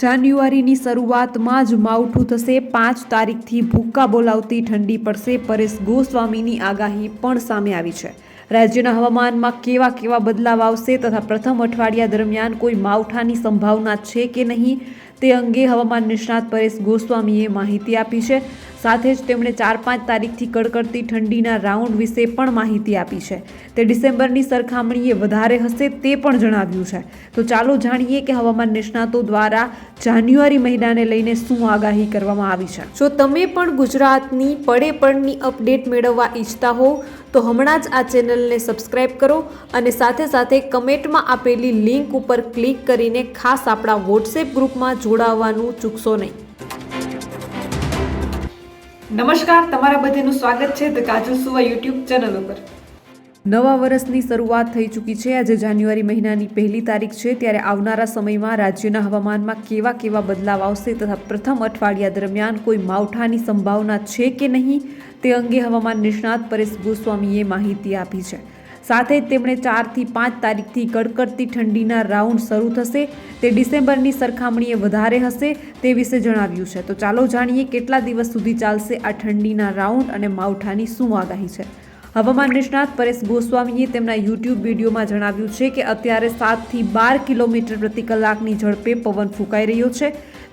જાન્યુઆરીની શરૂઆતમાં જ માવઠું થશે. પાંચ તારીખથી ભૂક્કા બોલાવતી ઠંડી પડશે. પરેશ ગોસ્વામીની આગાહી પણ સામે આવી છે. રાજ્યના હવામાનમાં કેવા કેવા બદલાવ આવશે તથા પ્રથમ અઠવાડિયા દરમિયાન કોઈ માવઠાની સંભાવના છે કે નહીં તે અંગે હવામાન નિષ્ણાત પરેશ ગોસ્વામીએ માહિતી આપી છે. સાથે જ તેમણે ચાર પાંચ તારીખથી કડકડતી ઠંડીના રાઉન્ડ વિશે પણ માહિતી આપી છે. તે ડિસેમ્બરની સરખામણીએ વધારે હશે તે પણ જણાવ્યું છે. તો ચાલો જાણીએ કે હવામાન નિષ્ણાતો દ્વારા જાન્યુઆરી મહિનાને લઈને શું આગાહી કરવામાં આવી છે. જો તમે પણ ગુજરાતની પડે પડની અપડેટ મેળવવા ઈચ્છતા હો, તો હમણાં જ આ ચેનલને સબસ્ક્રાઇબ કરો અને સાથે સાથે કમેન્ટમાં આપેલી લિંક ઉપર ક્લિક કરીને ખાસ આપણા વોટ્સએપ ગ્રુપમાં જોડાવવાનું ચૂકશો નહીં. નમસ્કાર, તમારા બધાનું સ્વાગત છે ધ કાજલ સુવા યુટ્યુબ ચેનલ ઉપર. નવા વર્ષની શરૂઆત થઈ ચૂકી છે. આજે જાન્યુઆરી મહિનાની પહેલી તારીખ છે. ત્યારે આવનારા સમયમાં રાજ્યના હવામાનમાં કેવા કેવા બદલાવ આવશે તથા પ્રથમ અઠવાડિયા દરમિયાન કોઈ માવઠાની સંભાવના છે કે નહીં તે અંગે હવામાન નિષ્ણાત પરેશ ગોસ્વામીએ માહિતી આપી છે. સાથે જ તેમણે ચારથી પાંચ તારીખથી કડકડતી ઠંડીના રાઉન્ડ શરૂ થશે. તે ડિસેમ્બરની સરખામણીએ વધારે હશે તે વિશે જણાવ્યું છે. તો ચાલો જાણીએ કેટલા દિવસ સુધી ચાલશે આ ઠંડીના રાઉન્ડ અને માવઠાની શું આગાહી છે. હવામાન નિષ્ણાત પરેશ ગોસ્વામીએ તેમના યુટ્યુબ વિડીયોમાં જણાવ્યું છે કે અત્યારે સાતથી બાર કિલોમીટર પ્રતિ કલાકની ઝડપે પવન ફૂંકાઈ રહ્યો છે.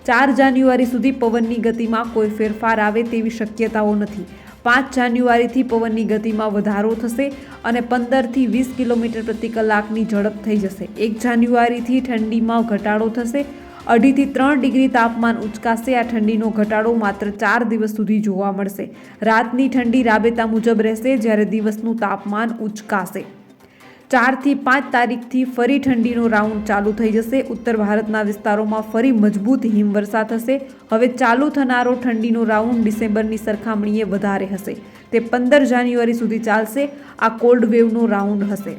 ચાર જાન્યુઆરી સુધી પવનની ગતિમાં કોઈ ફેરફાર આવે તેવી શક્યતાઓ નથી. પાંચ જાન્યુઆરીથી પવનની ગતિમાં વધારો થશે અને પંદરથી વીસ કિલોમીટર પ્રતિ કલાકની ઝડપ થઈ જશે. એક જાન્યુઆરીથી ઠંડીમાં ઘટાડો થશે. અઢીથી ત્રણ ડિગ્રી તાપમાન ઉચકાશે. આ ઠંડીનો ઘટાડો માત્ર ચાર દિવસ સુધી જોવા મળશે. રાતની ઠંડી રાબેતા મુજબ રહેશે જ્યારે દિવસનું તાપમાન ઉચકાશે. ચારથી પાંચ તારીખથી ફરી ઠંડીનો રાઉન્ડ ચાલુ થઈ જશે. ઉત્તર ભારતના વિસ્તારોમાં ફરી મજબૂત હિમવર્ષા થશે. હવે ચાલુ થનારો ઠંડીનો રાઉન્ડ ડિસેમ્બરની સરખામણીએ વધારે હશે. તે પંદર જાન્યુઆરી સુધી ચાલશે. આ કોલ્ડ વેવનો રાઉન્ડ હશે.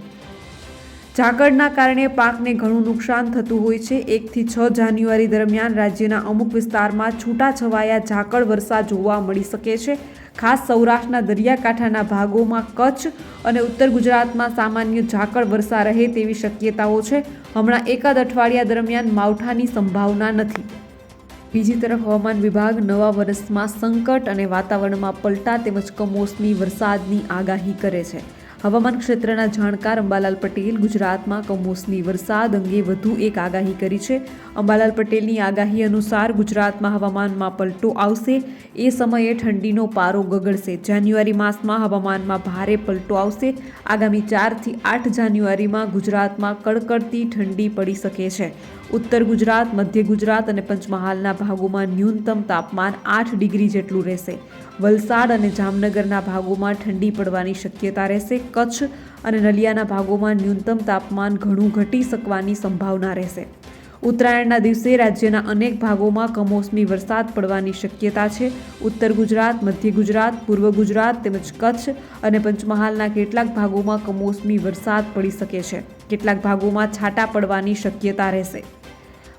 ઝાકળના કારણે પાકને ઘણું નુકસાન થતું હોય છે. એકથી છ જાન્યુઆરી દરમિયાન રાજ્યના અમુક વિસ્તારમાં છૂટાછવાયા ઝાકળ વર્ષા જોવા મળી શકે છે. ખાસ સૌરાષ્ટ્રના દરિયાકાંઠાના ભાગોમાં કચ્છ અને ઉત્તર ગુજરાતમાં સામાન્ય ઝાકળ વરસા રહે તેવી શક્યતાઓ છે. હમણાં એકાદ અઠવાડિયા દરમિયાન માવઠાની સંભાવના નથી. બીજી તરફ હવામાન વિભાગ નવા વર્ષમાં સંકટ અને વાતાવરણમાં પલટા તેમજ કમોસમી વરસાદની આગાહી કરે છે. હવામાન ક્ષેત્રના જાણકાર અંબાલાલ પટેલ ગુજરાતમાં કમોસમી વરસાદ અંગે વધુ એક આગાહી કરી છે. અંબાલાલ પટેલની આગાહી અનુસાર ગુજરાતમાં હવામાનમાં પલટો આવશે. એ સમયે ઠંડીનો પારો ગગડશે. જાન્યુઆરી માસમાં હવામાનમાં ભારે પલટો આવશે. આગામી ચારથી આઠ જાન્યુઆરીમાં ગુજરાતમાં કડકડતી ઠંડી પડી શકે છે. ઉત્તર ગુજરાત, મધ્ય ગુજરાત અને પંચમહાલના ભાગોમાં ન્યૂનતમ તાપમાન આઠ ડિગ્રી જેટલું રહેશે. વલસાડ અને જામનગરના ભાગોમાં ઠંડી પડવાની શક્યતા રહેશે. કચ્છ અને નલિયાના ભાગોમાં ન્યૂનતમ તાપમાન ઘણું ઘટી શકવાની સંભાવના રહેશે. ઉત્તરાયણના દિવસે રાજ્યના અનેક ભાગોમાં કમોસમી વરસાદ પડવાની શક્યતા છે. ઉત્તર ગુજરાત, મધ્ય ગુજરાત, પૂર્વ ગુજરાત તેમજ કચ્છ અને પંચમહાલના કેટલાક ભાગોમાં કમોસમી વરસાદ પડી શકે છે. કેટલાક ભાગોમાં છાંટા પડવાની શક્યતા રહેશે.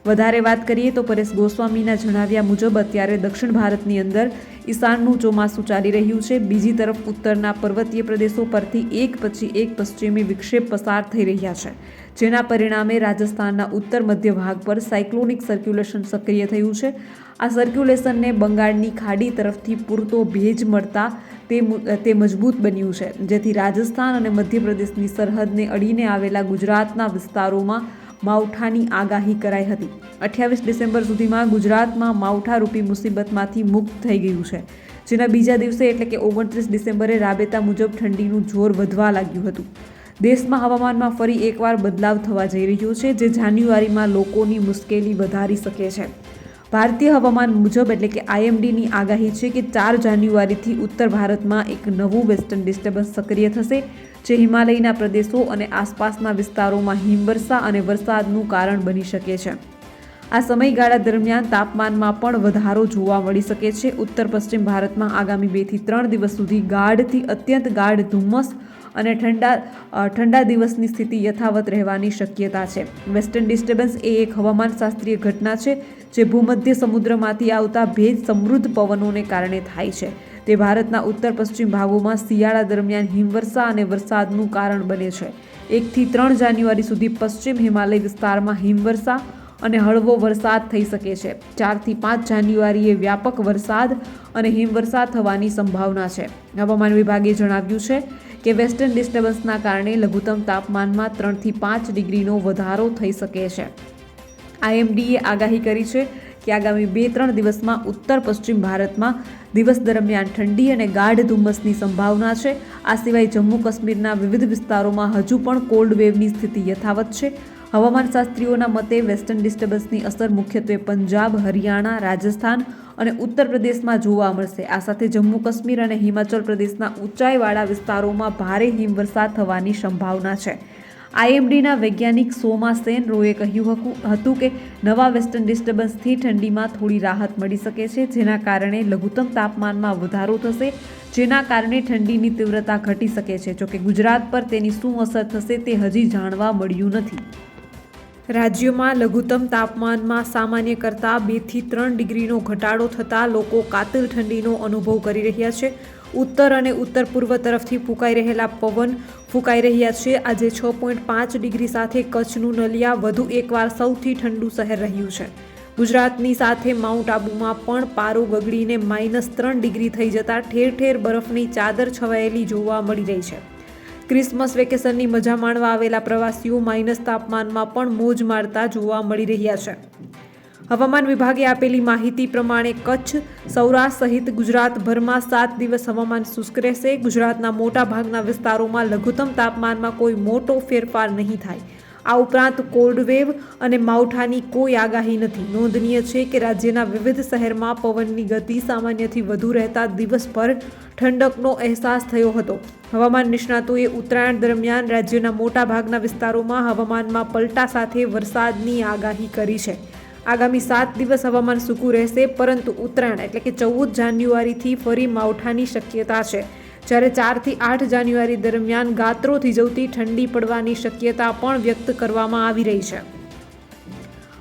વધારે વાત કરીએ તો પરેશ ગોસ્વામીના જણાવ્યા મુજબ અત્યારે દક્ષિણ ભારતની અંદર ઈશાનનું ચોમાસું ચાલી રહ્યું છે. બીજી તરફ ઉત્તરના પર્વતીય પ્રદેશો પરથી એક પછી એક પશ્ચિમી વિક્ષેપ પસાર થઈ રહ્યા છે, જેના પરિણામે રાજસ્થાનના ઉત્તર મધ્ય ભાગ પર સાયક્લોનિક સર્ક્યુલેશન સક્રિય થયું છે. આ સર્ક્યુલેશનને બંગાળની ખાડી તરફથી પૂરતો ભેજ મળતા તે તે મજબૂત બન્યું છે. જેથી રાજસ્થાન અને મધ્યપ્રદેશની સરહદને અડીને આવેલા ગુજરાતના વિસ્તારોમાં માવઠાની આગાહી કરાઈ હતી. અઠ્યાવીસ ડિસેમ્બર સુધીમાં ગુજરાતમાં માવઠા રૂપી મુસીબતમાંથી મુક્ત થઈ ગયું છે. જેના બીજા દિવસે એટલે કે ઓગણત્રીસ ડિસેમ્બરે રાબેતા મુજબ ઠંડીનું જોર વધવા લાગ્યું હતું. દેશમાં હવામાનમાં ફરી એકવાર બદલાવ થવા જઈ રહ્યો છે, જે જાન્યુઆરીમાં લોકોની મુશ્કેલી વધારી શકે છે. ભારતીય હવામાન મુજબ એટલે કે આઈએમડીની આગાહી છે કે ચાર જાન્યુઆરીથી ઉત્તર ભારતમાં એક નવું વેસ્ટર્ન ડિસ્ટર્બન્સ સક્રિય થશે. જે હિમાલયના પ્રદેશો અને આસપાસના વિસ્તારોમાં હિમવર્ષા અને વરસાદનું કારણ બની શકે છે. આ સમયગાળા દરમિયાન તાપમાનમાં પણ વધારો જોવા મળી શકે છે. ઉત્તર પશ્ચિમ ભારતમાં આગામી બેથી ત્રણ દિવસ સુધી ગાઢથી અત્યંત ગાઢ ધુમ્મસ અને ઠંડા ઠંડા દિવસની સ્થિતિ યથાવત રહેવાની શક્યતા છે. વેસ્ટર્ન ડિસ્ટર્બન્સ એ એક હવામાનશાસ્ત્રીય ઘટના છે, જે ભૂમધ્ય સમુદ્રમાંથી આવતા ભેજ સમૃદ્ધ પવનોને કારણે થાય છે. તે ભારતના ઉત્તર પશ્ચિમ ભાગોમાં શિયાળા દરમિયાન હિમવર્ષા અને વરસાદનું કારણ બને છે. એકથી ત્રણ જાન્યુઆરી સુધી પશ્ચિમ હિમાલય વિસ્તારમાં હિમવર્ષા અને હળવો વરસાદ થઈ શકે છે. ચારથી પાંચ જાન્યુઆરીએ વ્યાપક વરસાદ અને હિમવર્ષા થવાની સંભાવના છે. હવામાન વિભાગે જણાવ્યું છે કે વેસ્ટર્ન ડિસ્ટર્બન્સના કારણે લઘુત્તમ તાપમાનમાં ત્રણથી પાંચ ડિગ્રીનો વધારો થઈ શકે છે. આઈએમડીએ આગાહી કરી છે કે આગામી બે ત્રણ દિવસમાં ઉત્તર પશ્ચિમ ભારતમાં દિવસ દરમિયાન ઠંડી અને ગાઢ ધુમ્મસની સંભાવના છે. આ સિવાય જમ્મુ કાશ્મીરના વિવિધ વિસ્તારોમાં હજુ પણ કોલ્ડ વેવની સ્થિતિ યથાવત છે. હવામાન શાસ્ત્રીઓના મતે વેસ્ટર્ન ડિસ્ટર્બન્સની અસર મુખ્યત્વે પંજાબ, હરિયાણા, રાજસ્થાન અને ઉત્તર પ્રદેશમાં જોવા મળશે. આ સાથે જમ્મુ કાશ્મીર અને હિમાચલ પ્રદેશના ઊંચાઈવાળા વિસ્તારોમાં ભારે હિમવર્ષા થવાની સંભાવના છે. આઈએમડીના વૈજ્ઞાનિક સોમા સેન રોએ કહ્યું હતું કે નવા વેસ્ટર્ન ડિસ્ટર્બન્સથી ઠંડીમાં થોડી રાહત મળી શકે છે, જેના કારણે લઘુત્તમ તાપમાનમાં વધારો થશે, જેના કારણે ઠંડીની તીવ્રતા ઘટી શકે છે. જોકે ગુજરાત પર તેની શું અસર થશે તે હજી જાણવા મળ્યું નથી. રાજ્યમાં લઘુત્તમ તાપમાનમાં સામાન્ય કરતાં બેથી ત્રણ ડિગ્રીનો ઘટાડો થતાં લોકો કાતિલ ઠંડીનો અનુભવ કરી રહ્યા છે. ઉત્તર અને ઉત્તર પૂર્વ તરફથી ફૂંકાઈ રહેલા પવન ફૂંકાઈ રહ્યા છે. આજે છ પોઈન્ટ પાંચ ડિગ્રી સાથે કચ્છનું નલિયા વધુ એકવાર સૌથી ઠંડુ શહેર રહ્યું છે. ગુજરાતની સાથે માઉન્ટ આબુમાં પણ પારો ગગડીને માઇનસ ત્રણ ડિગ્રી થઈ જતાં ઠેર ઠેર બરફની ચાદર છવાયેલી જોવા મળી રહી છે. ક્રિસમસ વેકેશનની મજા માણવા આવેલા પ્રવાસીઓ માઇનસ તાપમાનમાં પણ મોજ મારતા જોવા મળી રહ્યા છે. હવામાન વિભાગે આપેલી માહિતી પ્રમાણે કચ્છ, સૌરાષ્ટ્ર સહિત ગુજરાતભરમાં સાત દિવસ હવામાન શુષ્ક રહેશે. ગુજરાતના મોટા ભાગના વિસ્તારોમાં લઘુત્તમ તાપમાનમાં કોઈ મોટો ફેરફાર નહીં થાય. આ ઉપરાંત કોલ્ડ વેવ અને માવઠાની કોઈ આગાહી નથી. નોંધનીય છે કે રાજ્યના વિવિધ શહેરમાં પવનની ગતિ સામાન્યથી વધુ રહેતા દિવસભર ઠંડકનો અહેસાસ થયો હતો. હવામાન નિષ્ણાતોએ ઉત્તરાયણ દરમિયાન રાજ્યના મોટા ભાગના વિસ્તારોમાં હવામાનમાં પલટા સાથે વરસાદની આગાહી કરી છે. આગામી સાત દિવસ હવામાન સૂકું રહેશે, પરંતુ ઉત્તરાયણ એટલે કે ચૌદ જાન્યુઆરીથી ફરી માવઠાની શક્યતા છે. જ્યારે ચારથી આઠ જાન્યુઆરી દરમિયાન ગાત્રોથી જવતી ઠંડી પડવાની શક્યતા પણ વ્યક્ત કરવામાં આવી રહી છે.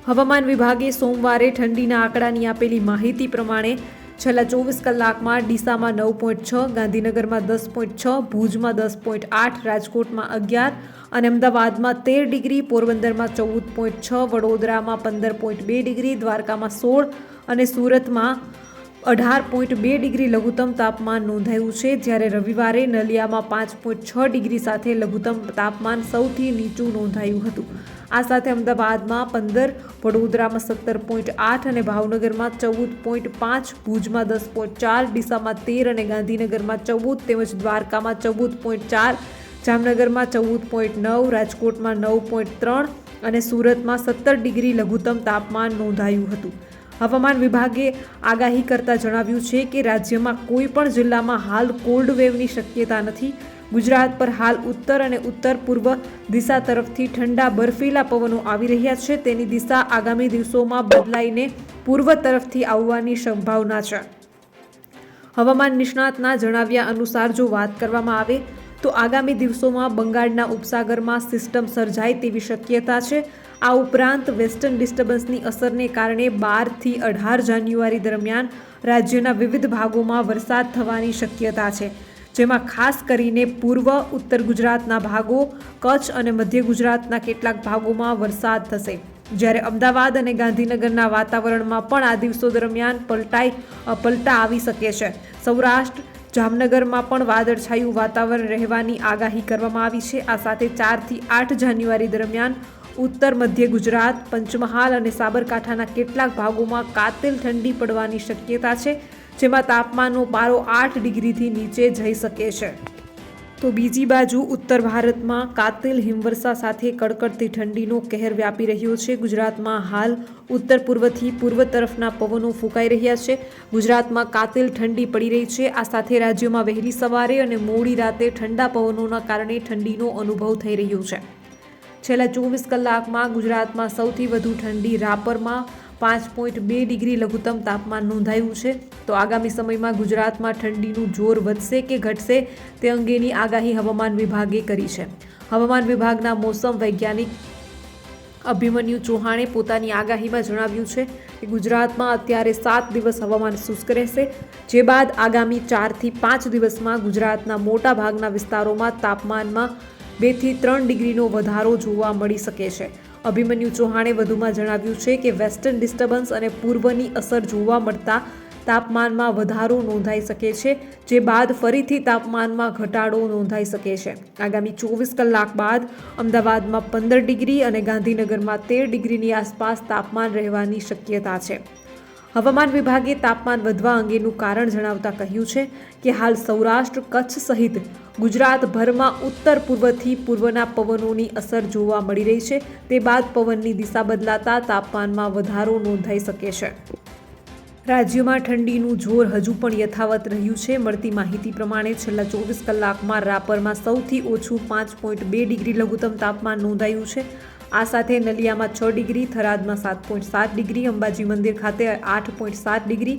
હવામાન વિભાગે સોમવારે ઠંડીના આંકડાની આપેલી માહિતી પ્રમાણે છેલ્લા ચોવીસ કલાકમાં ડીસામાં નવ પોઈન્ટ છ, ગાંધીનગરમાં દસ પોઈન્ટ છ, ભુજમાં દસ પોઈન્ટ આઠ, રાજકોટમાં અગિયાર અને અમદાવાદમાં તેર ડિગ્રી, પોરબંદરમાં ચૌદ પોઈન્ટ છ, વડોદરામાં પંદર પોઈન્ટ બે ડિગ્રી, દ્વારકામાં સોળ અને સુરતમાં અઢાર પોઈન્ટ બે ડિગ્રી લઘુત્તમ તાપમાન નોંધાયું છે, જ્યારે રવિવારે નલિયામાં પાંચ પોઈન્ટ છ ડિગ્રી સાથે લઘુત્તમ તાપમાન સૌથી નીચું નોંધાયું હતું. આ સાથે અમદાવાદમાં પંદર, વડોદરામાં સત્તર પોઈન્ટ આઠ અને ભાવનગરમાં ચૌદ પોઈન્ટ પાંચ, ભુજમાં દસ પોઈન્ટ ચાર, ડીસામાં તેર અને ગાંધીનગરમાં ચૌદ તેમજ દ્વારકામાં ચૌદ પોઈન્ટ ચાર, જામનગરમાં ચૌદ પોઈન્ટ નવ, રાજકોટમાં નવ પોઈન્ટ ત્રણ અને સુરતમાં સત્તર ડિગ્રી લઘુત્તમ તાપમાન નોંધાયું હતું. હવામાન વિભાગે આગાહી કરતા જણાવ્યું છે કે રાજ્યમાં કોઈ પણ જિલ્લામાં હાલ કોલ્ડ વેવની શક્યતા નથી. ગુજરાત પર હાલ ઉત્તર અને ઉત્તર પૂર્વ દિશા તરફથી ઠંડા બર્ફીલા પવનો આવી રહ્યા છે. તેની દિશા આગામી દિવસોમાં બદલાઈને પૂર્વ તરફથી આવવાની સંભાવના છે. હવામાન નિષ્ણાતના જણાવ્યા અનુસાર જો વાત કરવામાં આવે તો આગામી દિવસોમાં બંગાળના ઉપસાગરમાં સિસ્ટમ સર્જાય તેવી શક્યતા છે. આ ઉપરાંત વેસ્ટર્ન ડિસ્ટર્બન્સની અસરને કારણે બારથી અઢાર જાન્યુઆરી દરમિયાન રાજ્યના વિવિધ ભાગોમાં વરસાદ થવાની શક્યતા છે, જેમાં ખાસ કરીને પૂર્વ, ઉત્તર ગુજરાતના ભાગો, કચ્છ અને મધ્ય ગુજરાતના કેટલાક ભાગોમાં વરસાદ થશે. જ્યારે અમદાવાદ અને ગાંધીનગરના વાતાવરણમાં પણ આ દિવસો દરમિયાન પલટાઈ પલટા આવી શકે છે. સૌરાષ્ટ્ર જામનગરમાં પણ વાદળછાયું વાતાવરણ રહેવાની આગાહી કરવામાં આવી છે. આ સાથે ચારથી આઠ જાન્યુઆરી દરમિયાન ઉત્તર, મધ્ય ગુજરાત, પંચમહાલ અને સાબરકાંઠાના કેટલાક ભાગોમાં કાતિલ ઠંડી પડવાની શક્યતા છે, જેમાં તાપમાનનો પારો આઠ ડિગ્રીથી નીચે જઈ શકે છે. તો બીજી બાજુ ઉત્તર ભારતમાં કાતિલ હિમવર્ષા સાથે કડકડતી ઠંડીનો કહેર વ્યાપી રહ્યો છે. ગુજરાતમાં હાલ ઉત્તર પૂર્વથી પૂર્વ તરફના પવનો ફૂંકાઈ રહ્યા છે. ગુજરાતમાં કાતિલ ઠંડી પડી રહી છે. આ સાથે રાજ્યમાં વહેલી સવારે અને મોડી રાતે ઠંડા પવનોના કારણે ઠંડીનો અનુભવ થઈ રહ્યો છે. છેલ્લા ચોવીસ કલાકમાં ગુજરાતમાં સૌથી વધુ ઠંડી રાપરમાં પાંચ પોઈન્ટ બે ડિગ્રી લઘુત્તમ તાપમાન નોંધાયું છે. તો આગામી સમયમાં ગુજરાતમાં ઠંડીનું જોર વધશે કે ઘટશે તે અંગેની આગાહી હવામાન વિભાગે કરી છે. હવામાન વિભાગના મોસમ વૈજ્ઞાનિક અભિમન્યુ ચૌહાણે પોતાની આગાહીમાં જણાવ્યું છે કે ગુજરાતમાં અત્યારે સાત દિવસ હવામાન શુષ્ક રહેશે, જે બાદ આગામી ચારથી પાંચ દિવસમાં ગુજરાતના મોટા ભાગના વિસ્તારોમાં તાપમાનમાં બેથી ત્રણ ડિગ્રીનો વધારો જોવા મળી શકે છે. અભિમન્યુ ચૌહાણે વધુમાં જણાવ્યું છે કે વેસ્ટર્ન ડિસ્ટર્બન્સ અને પૂર્વની અસર જોવા મળતા તાપમાનમાં વધારો નોંધાઈ શકે છે, જે બાદ ફરીથી તાપમાનમાં ઘટાડો નોંધાઈ શકે છે. આગામી ચોવીસ કલાક બાદ અમદાવાદમાં પંદર ડિગ્રી અને ગાંધીનગરમાં તેર ડિગ્રીની આસપાસ તાપમાન રહેવાની શક્યતા છે. હવામાન વિભાગે તાપમાન વધવા અંગેનું કારણ જણાવતા કહ્યું છે કે હાલ સૌરાષ્ટ્ર કચ્છ સહિત ગુજરાતભરમાં ઉત્તર પૂર્વથી પૂર્વના પવનોની અસર જોવા મળી રહી છે. તે બાદ પવનની દિશા બદલાતા તાપમાનમાં વધારો નોંધાઈ શકે છે. રાજ્યમાં ઠંડીનું જોર હજુ પણ યથાવત રહ્યું છે. મળતી માહિતી પ્રમાણે છેલ્લા ચોવીસ કલાકમાં રાપરમાં સૌથી ઓછું પાંચ પોઈન્ટ બે ડિગ્રી લઘુત્તમ તાપમાન નોંધાયું છે. આ સાથે નલિયામાં છ ડિગ્રી, થરાદમાં સાત પોઈન્ટ સાત ડિગ્રી, અંબાજી મંદિર ખાતે આઠ પોઈન્ટ સાત ડિગ્રી,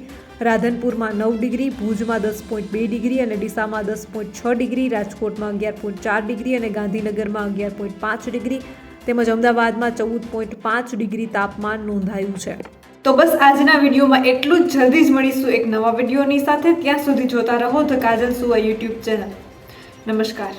રાધનપુરમાં નવ ડિગ્રી, ભુજમાં દસ પોઈન્ટ બે ડિગ્રી અને ડીસામાં દસ પોઈન્ટ છ ડિગ્રી, રાજકોટમાં અગિયાર પોઈન્ટ ચાર ડિગ્રી અને ગાંધીનગરમાં અગિયાર પોઈન્ટ પાંચ ડિગ્રી તેમજ અમદાવાદમાં ચૌદ પોઈન્ટ પાંચ ડિગ્રી તાપમાન નોંધાયું છે. તો બસ આજના વિડીયોમાં એટલું જ. જલ્દી જ મળીશું એક નવા વિડીયોની સાથે. ત્યાં સુધી જોતા રહો ધ કાજલ સુવા યુટ્યુબ ચેનલ. નમસ્કાર.